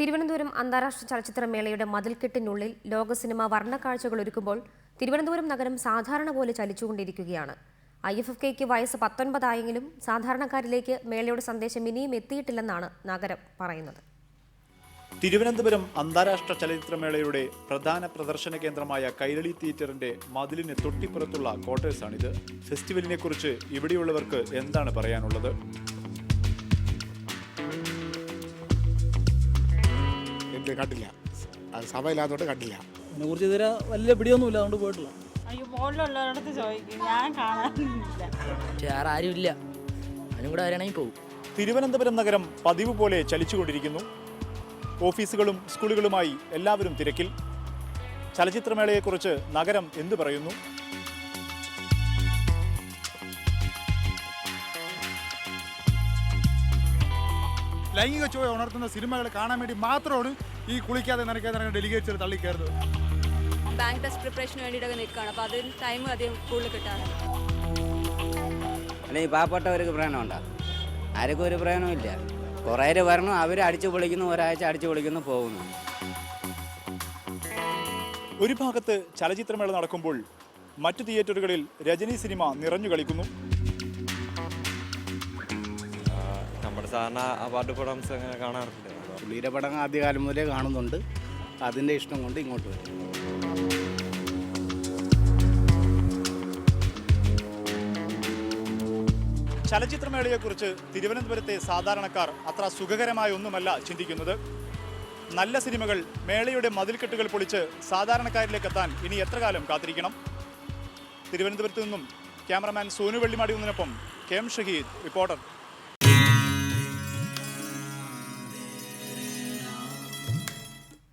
തിരുവനന്തപുരം അന്താരാഷ്ട്ര ചലച്ചിത്രമേളയുടെ മതിൽക്കെട്ടിനുള്ളിൽ ലോക സിനിമ വർണക്കാഴ്ചകൾ ഒരുക്കുമ്പോൾ തിരുവനന്തപുരം നഗരം സാധാരണ പോലെ ചലിച്ചുകൊണ്ടിരിക്കുകയാണ്. ഐ എഫ് എഫ് കെക്ക് വയസ്സ് പത്തൊൻപതായെങ്കിലും സാധാരണക്കാരിലേക്ക് മേളയുടെ സന്ദേശം ഇനിയും എത്തിയിട്ടില്ലെന്നാണ് നഗരം പറയുന്നത്. തിരുവനന്തപുരം അന്താരാഷ്ട്ര ചലച്ചിത്രമേളയുടെ പ്രധാന പ്രദർശന കേന്ദ്രമായ കൈരളി തിയേറ്ററിന്റെ മതിലിന് തൊട്ടിപ്പുറത്തുള്ള ക്വാർട്ടേഴ്സാണിത്. ഫെസ്റ്റിവലിനെ കുറിച്ച് ഇവിടെയുള്ളവർക്ക് എന്താണ് പറയാനുള്ളത്? എന്ത് കണ്ടില്ല. അത് സമയമില്ലാത്തതുകൊണ്ട് കണ്ടില്ല. അതിനെക്കുറിച്ച് ഇതുവരെ വലിയ പിടിയൊന്നുമില്ല അതുകൊണ്ട് പോയിട്ടില്ല. അയ്യോ ചോദിക്കും ഞാൻ കാണാനില്ല പക്ഷെ വേറെ ആരും ഇല്ല അതിനും കൂടെ വരികയാണെങ്കിൽ പോകും തിരുവനന്തപുരം നഗരം പതിവ് പോലെ ചലിച്ചുകൊണ്ടിരിക്കുന്നു. ഓഫീസുകളും സ്കൂളുകളുമായി എല്ലാവരും തിരക്കിൽ. ചലച്ചിത്രമേളയെക്കുറിച്ച് നഗരം എന്തു പറയുന്നു? ലൈംഗിക ചോയ ഉണർത്തുന്ന സിനിമകൾ കാണാൻ വേണ്ടി മാത്രമാണ് ഈ കുളിക്കാതെ നനയ്ക്കാതെ നടക്കുന്ന തള്ളി കയറുന്നത്? ബാങ്ക് ടെസ്റ്റ് പ്രിപ്പറേഷന് വേണ്ടിയിട്ടൊക്കെ നിൽക്കുകയാണ്. അപ്പോൾ അതിന് ടൈം അധികം കൂടുതൽ കിട്ടാറുണ്ട് അല്ലെങ്കിൽ പാവപ്പെട്ടവർക്ക് പ്രയോജനമുണ്ടോ? ആർക്കും ഒരു പ്രയോജനമില്ല കുറേ പേര് വരണം അവർ അടിച്ചു പൊളിക്കുന്നു ഒരാഴ്ച അടിച്ചു പൊളിക്കുന്നു പോകുന്നു. ഒരു ഭാഗത്ത് ചലച്ചിത്രമേള നടക്കുമ്പോൾ മറ്റു തിയേറ്ററുകളിൽ രജനി സിനിമ നിറഞ്ഞു കളിക്കുന്നു. നമ്മുടെ സാധാരണ അവാർഡ് പ്രോഗ്രാംസ് അങ്ങനെ കാണാറുണ്ട് പുള്ളിയുടെ പടം ആദ്യകാലം മുതലേ കാണുന്നുണ്ട്. അതിന്റെ ഇഷ്ടം കൊണ്ട് ഇങ്ങോട്ട് വരും. ചലച്ചിത്രമേളയെക്കുറിച്ച് തിരുവനന്തപുരത്തെ സാധാരണക്കാർ അത്ര സുഖകരമായ ഒന്നുമല്ല ചിന്തിക്കുന്നത്. നല്ല സിനിമകൾ മേളയുടെ മതിൽക്കെട്ടുകൾ പൊളിച്ച് സാധാരണക്കാരിലേക്ക് എത്താൻ ഇനി എത്ര കാലം കാത്തിരിക്കണം? തിരുവനന്തപുരത്ത് നിന്നും ക്യാമറമാൻ സോനു വെള്ളിമാടി ഒന്നിനൊപ്പം കെ എം ഷഹീദ് റിപ്പോർട്ടർ.